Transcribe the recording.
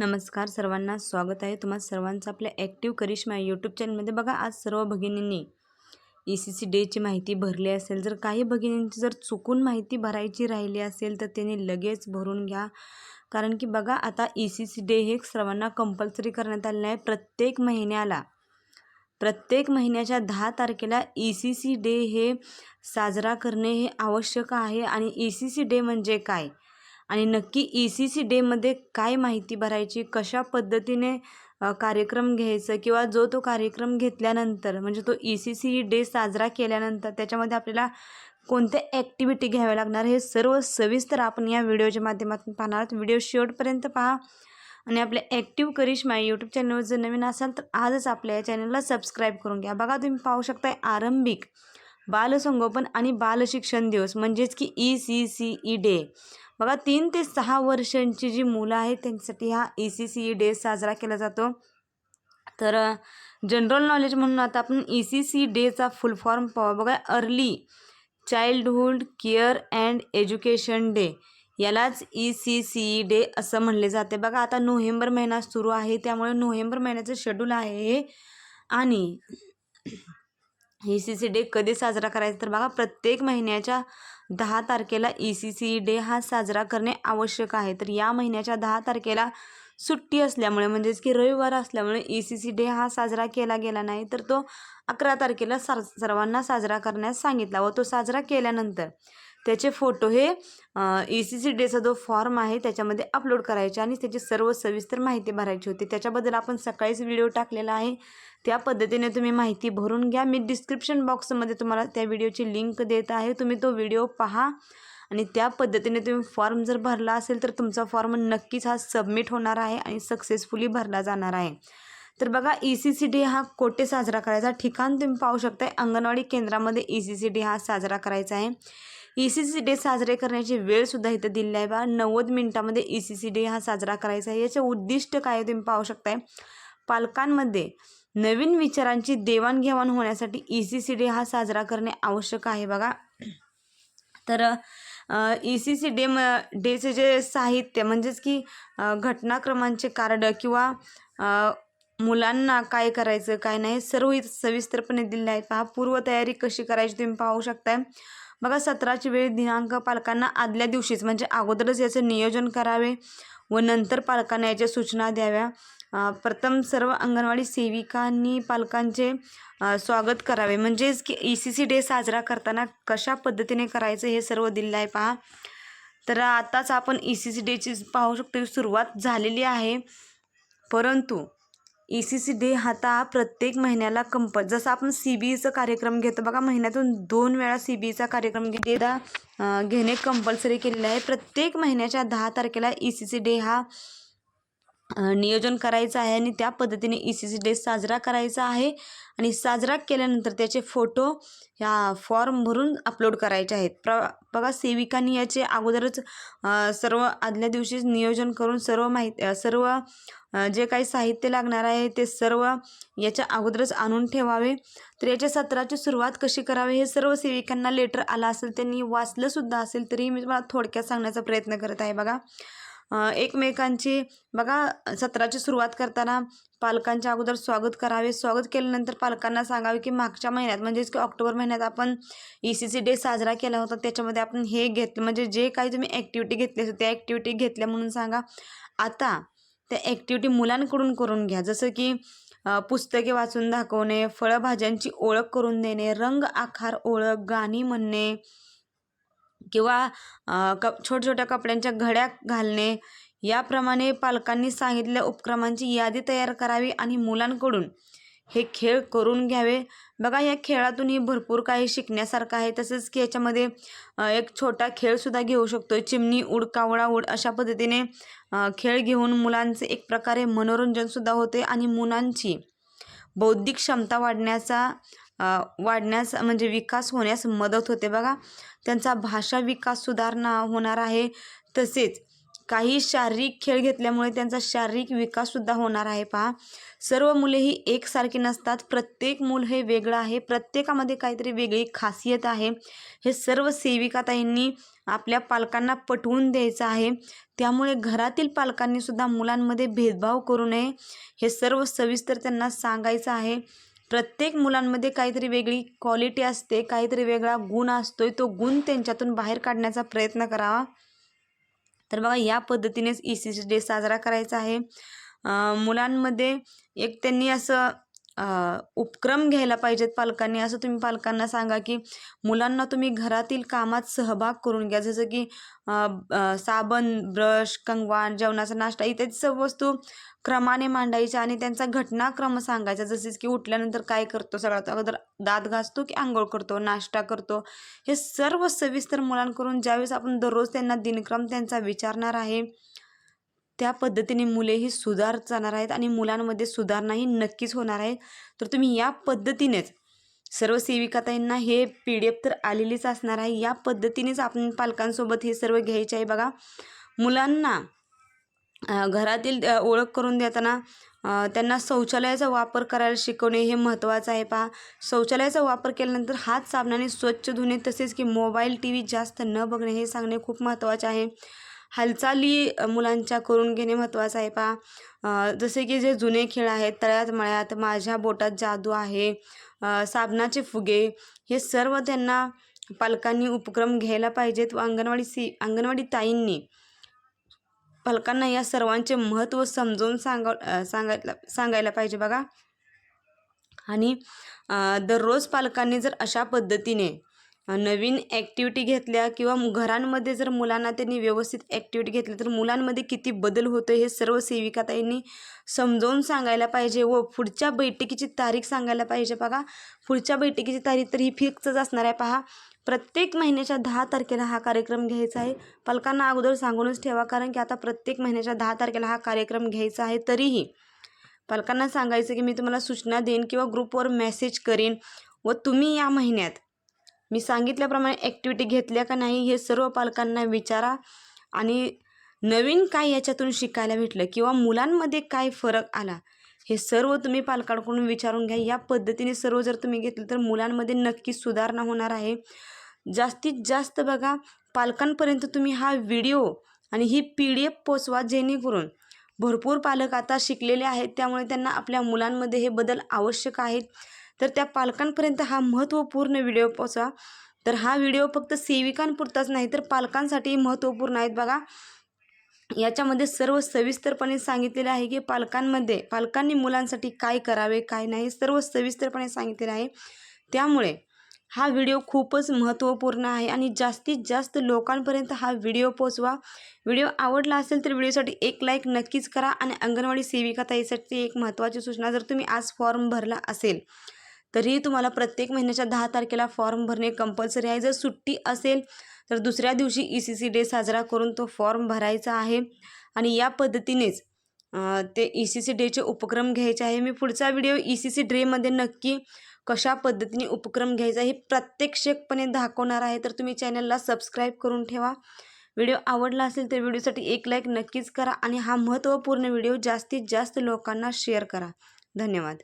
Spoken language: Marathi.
नमस्कार सर्वांना स्वागत आहे. तुम्हा सर्वांचं आपल्या ॲक्टिव्ह करिश्मा यूट्यूब चॅनलमध्ये बघा. आज सर्व भगिनींनी ई सी सी डेची माहिती भरली असेल. जर काही भगिनींची जर चुकून माहिती भरायची राहिली असेल तर त्यांनी लगेच भरून घ्या. कारण की बघा आता ई सी सी डे हे सर्वांना कंपल्सरी करण्यात आलेलं आहे. प्रत्येक महिन्याला प्रत्येक महिन्याच्या दहा तारखेला ई सी सी डे हे साजरा करणे हे आवश्यक आहे. आणि ई सी सी डे म्हणजे काय? आणि नक्की ई सी सी डेमध्ये काय माहिती भरायची? कशा पद्धतीने कार्यक्रम घ्यायचं? किंवा जो तो कार्यक्रम घेतल्यानंतर म्हणजे तो ई सी सी डे साजरा केल्यानंतर त्याच्यामध्ये आपल्याला कोणत्या ॲक्टिव्हिटी घ्याव्या लागणार? हे सर्व सविस्तर आपण या व्हिडिओच्या माध्यमातून पाहणार आहोत. व्हिडिओ शेवटपर्यंत पहा. आणि आपल्या ॲक्टिव्ह करिश्मा यूट्यूब चॅनलवर जर नवीन असाल तर आजच आपल्या या चॅनलला सबस्क्राईब करून घ्या. बघा तुम्ही पाहू शकताय आरंभिक बालसंगोपन आणि बालशिक्षण दिवस म्हणजेच की E C C E day बघा तीन ते सहा वर्षांची जी मुलं आहेत त्यांच्यासाठी हा E C C E day साजरा केला जातो. तर जनरल नॉलेज म्हणून आता आपण ई सी सी डेचा फुल फॉर्म पाहू. बघा early childhood care and education day यालाच E C C E day असं म्हणले जाते. बघा आता नोव्हेंबर महिना सुरू आहे त्यामुळे नोव्हेंबर महिन्याचं शेड्यूल आहे हे आणि ई सी सी डे कधी साजरा करायचा? तर बघा प्रत्येक महिन्याच्या दहा तारखेला ई सी सी डे हा साजरा करणे आवश्यक आहे. तर या महिन्याच्या दहा तारखेला सुट्टी असल्यामुळे म्हणजेच की रविवार असल्यामुळे ई सी सी डे हा साजरा केला गेला नाही तर तो अकरा तारखेला सार सर्वांना साजरा करण्यास सांगितला व तो साजरा केल्यानंतर त्याचे फोटो हे ई सी सी डेचा जो फॉर्म आहे त्याच्यामध्ये अपलोड करायचे आणि त्याची सर्व सविस्तर माहिती भरायची होती. त्याच्याबद्दल आपण सकाळीच व्हिडिओ टाकलेला आहे. त्या पद्धतीने तुम्ही माहिती भरून घ्या. मी डिस्क्रिप्शन बॉक्समध्ये तुम्हाला त्या व्हिडिओची लिंक देत आहे. तुम्ही तो व्हिडिओ पहा. आणि त्या पद्धतीने तुम्ही फॉर्म जर भरला असेल तर तुमचा फॉर्म नक्कीच हा सबमिट होणार आहे आणि सक्सेसफुली भरला जाणार आहे. तर बघा ई सी सी डे हा कोठे साजरा करायचा? ठिकाण तुम्ही पाहू शकताय. अंगणवाडी केंद्रामध्ये ई सी सी डे हा साजरा करायचा आहे. ई सी सी डे साजरे करण्याची वेळसुद्धा इथं दिली आहे बा नव्वद मिनिटामध्ये ई सी सी डे हा साजरा करायचा आहे. याचं उद्दिष्ट काय तुम्ही पाहू शकताय. पालकांमध्ये नवीन विचारांची देवाणघेवाण होण्यासाठी ई सी सी डे हा साजरा करणे आवश्यक आहे बघा. तर ई सी सी डे म डेचे जे साहित्य म्हणजेच की घटनाक्रमांचे कार्ड किंवा मुलांना काय करायचं काय नाही सर्व इथं सविस्तरपणे दिले आहे पहा पूर्वतयारी कशी करायची तुम्ही पाहू शकताय. बघा सतराची वेळ दिनांक पालकांना आदल्या दिवशीच म्हणजे अगोदरच याचं नियोजन करावे व नंतर पालकांना याच्या सूचना द्याव्या. प्रथम सर्व अंगणवाडी सेविकांनी पालकांचे स्वागत करावे. म्हणजेच की ई सी सी डे साजरा करताना कशा पद्धतीने करायचं हे सर्व दिलेलं आहे पहा. तर आताच आपण ई सी सी डेची पाहू शकतो सुरुवात झालेली आहे. परंतु ई सी सी डे आता प्रत्येक महिन्याला कंप जसं आपण सी बी ईचा कार्यक्रम घेतो बघा महिन्यातून दोन वेळा सी बी ईचा कार्यक्रम घेता घेणे कंपल्सरी केलेलं आहे. प्रत्येक महिन्याच्या दहा तारखेला ई सी सी डे हा नियोजन करायचं आहे आणि त्या पद्धतीने ई सी सी डे साजरा करायचा आहे. आणि साजरा केल्यानंतर त्याचे फोटो ह्या फॉर्म भरून अपलोड करायचे आहेत. प्र बघा सेविकांनी याचे अगोदरच सर्व आदल्या दिवशीच नियोजन करून सर्व माहिती सर्व जे काही साहित्य लागणार आहे ते सर्व याच्या अगोदरच आणून ठेवावे. तर याच्या सत्राची सुरुवात कशी करावी हे सर्व सेविकांना लेटर आला असेल त्यांनी वाचलंसुद्धा असेल तरी मी तुम्हाला थोडक्यात सांगण्याचा प्रयत्न करत आहे. बघा एकमेकांची बघा सत्राची सुरुवात करताना पालकांच्या अगोदर स्वागत करावे. स्वागत केल्यानंतर पालकांना सांगावे की मागच्या महिन्यात म्हणजेच की ऑक्टोबर महिन्यात आपण ई सी सी डे साजरा केला होता. त्याच्यामध्ये आपण हे घेतलं म्हणजे जे काही तुम्ही ॲक्टिव्हिटी घेतली असेल त्या ॲक्टिव्हिटी घेतल्या म्हणून सांगा. आता त्या ॲक्टिव्हिटी मुलांकडून करून घ्या. जसं की पुस्तके वाचून दाखवणे फळभाज्यांची ओळख करून देणे रंग आकार ओळख गाणी म्हणणे किंवा कप छोट्या छोट्या कपड्यांच्या घड्या घालणे याप्रमाणे पालकांनी सांगितलेल्या उपक्रमांची यादी तयार करावी आणि मुलांकडून हे खेळ करून घ्यावे. बघा या खेळातूनही भरपूर काही शिकण्यासारखं आहे. तसंच की याच्यामध्ये एक छोटा खेळसुद्धा घेऊ शकतो चिमणी उड कावळा उड अशा पद्धतीने खेळ घेऊन मुलांचे एक प्रकारे मनोरंजनसुद्धा होते आणि मुलांची बौद्धिक क्षमता वाढण्याचा वाढण्यास म्हणजे विकास होण्यास मदत होते. बघा त्यांचा भाषा विकास सुधारणा होणार आहे तसेच काही शारीरिक खेळ घेतल्यामुळे त्यांचा शारीरिक विकाससुद्धा होणार आहे. पहा सर्व मुले ही एकसारखी नसतात. प्रत्येक मूल हे वेगळं आहे. प्रत्येकामध्ये काहीतरी वेगळी खासियत आहे. हे सर्व सेविकाताईंनी आपल्या पालकांना पटवून द्यायचं आहे. त्यामुळे घरातील पालकांनीसुद्धा मुलांमध्ये भेदभाव करू नये. हे सर्व सविस्तर त्यांना सांगायचं आहे. प्रत्येक मुलांमध्ये काहीतरी वेगळी क्वालिटी असते काहीतरी वेगळा गुण असतो तो गुण त्यांच्यातून बाहेर काढण्याचा प्रयत्न करावा. तर बघा या पद्धतीनेच ई सी सी डे साजरा करायचा आहे. मुलांमध्ये एक त्यांनी असं उपक्रम घ्यायला पाहिजेत पालकांनी. असं तुम्ही पालकांना सांगा की मुलांना तुम्ही घरातील कामात सहभाग करून घ्या. जसं की साबण ब्रश कंगवान जेवणाचा नाश्ता इत्यादी सर्व वस्तू क्रमाने मांडायच्या आणि त्यांचा घटनाक्रम सांगायचा. जसेच की उठल्यानंतर काय करतो सगळ्यात अगोदर? दात घासतो की आंघोळ करतो नाश्ता करतो? हे सर्व सविस्तर मुलांकडून ज्यावेळेस आपण दररोज त्यांना दिनक्रम त्यांचा विचारणार आहे त्या पद्धतीने मुलेही सुधारत जाणार आहेत आणि मुलांमध्ये सुधारणाही नक्कीच होणार आहे. तर तुम्ही या पद्धतीनेच सर्व सेविकाताईंना हे पी डी एफ तर आलेलीच असणार आहे. या पद्धतीनेच आपण पालकांसोबत हे सर्व घ्यायचे आहे बघा. मुलांना घरातील ओळख करून देताना त्यांना शौचालयाचा वापर करायला शिकवणे हे महत्त्वाचं आहे पहा. शौचालयाचा वापर केल्यानंतर हात साबणाने स्वच्छ धुणे तसेच की मोबाईल टी व्ही जास्त न बघणे हे सांगणे खूप महत्त्वाचे आहे. हालचाली मुलांच्या करून घेणे महत्त्वाचं आहे पहा. जसे की जे जुने खेळ आहेत तळ्यात मळ्यात माझ्या बोटात जादू आहे साबणाचे फुगे हे सर्व त्यांना पालकांनी उपक्रम घ्यायला पाहिजेत व अंगणवाडी सी अंगणवाडी ताईंनी पालकांना या सर्वांचे महत्त्व समजवून सांगा सांगायला सांगायला पाहिजे बघा. आणि दररोज पालकांनी जर अशा पद्धतीने नवीन ॲक्टिव्हिटी घेतल्या किंवा घरांमध्ये जर मुलांना त्यांनी व्यवस्थित ॲक्टिव्हिटी घेतल्या तर मुलांमध्ये किती बदल होतो हे सर्व सेविकाताईंनी समजावून सांगायला पाहिजे व पुढच्या बैठकीची तारीख सांगायला पाहिजे. बघा पुढच्या बैठकीची तारीख तर ही फिक्सच असणार आहे. पहा प्रत्येक महिन्याच्या दहा तारखेला हा कार्यक्रम घ्यायचा आहे. पालकांना अगोदर सांगूनच ठेवा कारण की आता प्रत्येक महिन्याच्या दहा तारखेला हा कार्यक्रम घ्यायचा आहे. तरीही पालकांना सांगायचं की मी तुम्हाला सूचना देईन किंवा ग्रुपवर मेसेज करीन व तुम्ही या महिन्यात मी सांगितल्याप्रमाणे ॲक्टिव्हिटी घेतल्या का नाही हे सर्व पालकांना विचारा आणि नवीन काय याच्यातून शिकायला भेटलं किंवा मुलांमध्ये काय फरक आला हे सर्व तुम्ही पालकांकडून विचारून घ्या. या पद्धतीने सर्व जर तुम्ही घेतलं तर मुलांमध्ये नक्कीच सुधारणा होणार आहे. जास्तीत जास्त बघा पालकांपर्यंत तुम्ही हा व्हिडिओ आणि ही पी डी एफ पोचवा जेणेकरून भरपूर पालक आता शिकलेले आहेत त्यामुळे त्यांना आपल्या मुलांमध्ये हे बदल आवश्यक आहेत. तर त्या पालकांपर्यंत हा महत्त्वपूर्ण व्हिडिओ पोचा तर हा व्हिडिओ फक्त सेविकांपुरताच नाही तर पालकांसाठी महत्त्वपूर्ण आहेत बघा. याच्यामध्ये सर्व सविस्तरपणे सांगितलेले आहे की पालकांमध्ये पालकांनी मुलांसाठी काय करावे काय नाही सर्व सविस्तरपणे सांगितलेलं आहे. त्यामुळे हा व्हिडिओ खूपच महत्त्वपूर्ण आहे आणि जास्तीत जास्त लोकांपर्यंत हा व्हिडिओ पोचवा व्हिडिओ आवडला असेल तर व्हिडिओसाठी एक लाईक नक्कीच करा आणि अंगणवाडी सेविका ताईसाठी एक महत्त्वाची सूचना जर तुम्ही आज फॉर्म भरला असेल तरीही तुम्हाला प्रत्येक महिन्याच्या दहा तारखेला फॉर्म भरणे कंपल्सरी आहे. जर सुट्टी असेल तर दुसऱ्या दिवशी ई सी सी डे साजरा करून तो फॉर्म भरायचा आहे. आणि या पद्धतीनेच ते ई सी सी डेचे उपक्रम घ्यायचे आहे. मी पुढचा व्हिडिओ ई सी सी डेमध्ये नक्की कशा पद्धतीने उपक्रम घ्यायचा हे प्रत्यक्षपणे दाखवणार आहे. तर तुम्ही चॅनलला सबस्क्राईब करून ठेवा. व्हिडिओ आवडला असेल तर व्हिडिओसाठी एक लाईक नक्कीच करा. आणि हा महत्त्वपूर्ण व्हिडिओ जास्तीत जास्त लोकांना शेअर करा. धन्यवाद.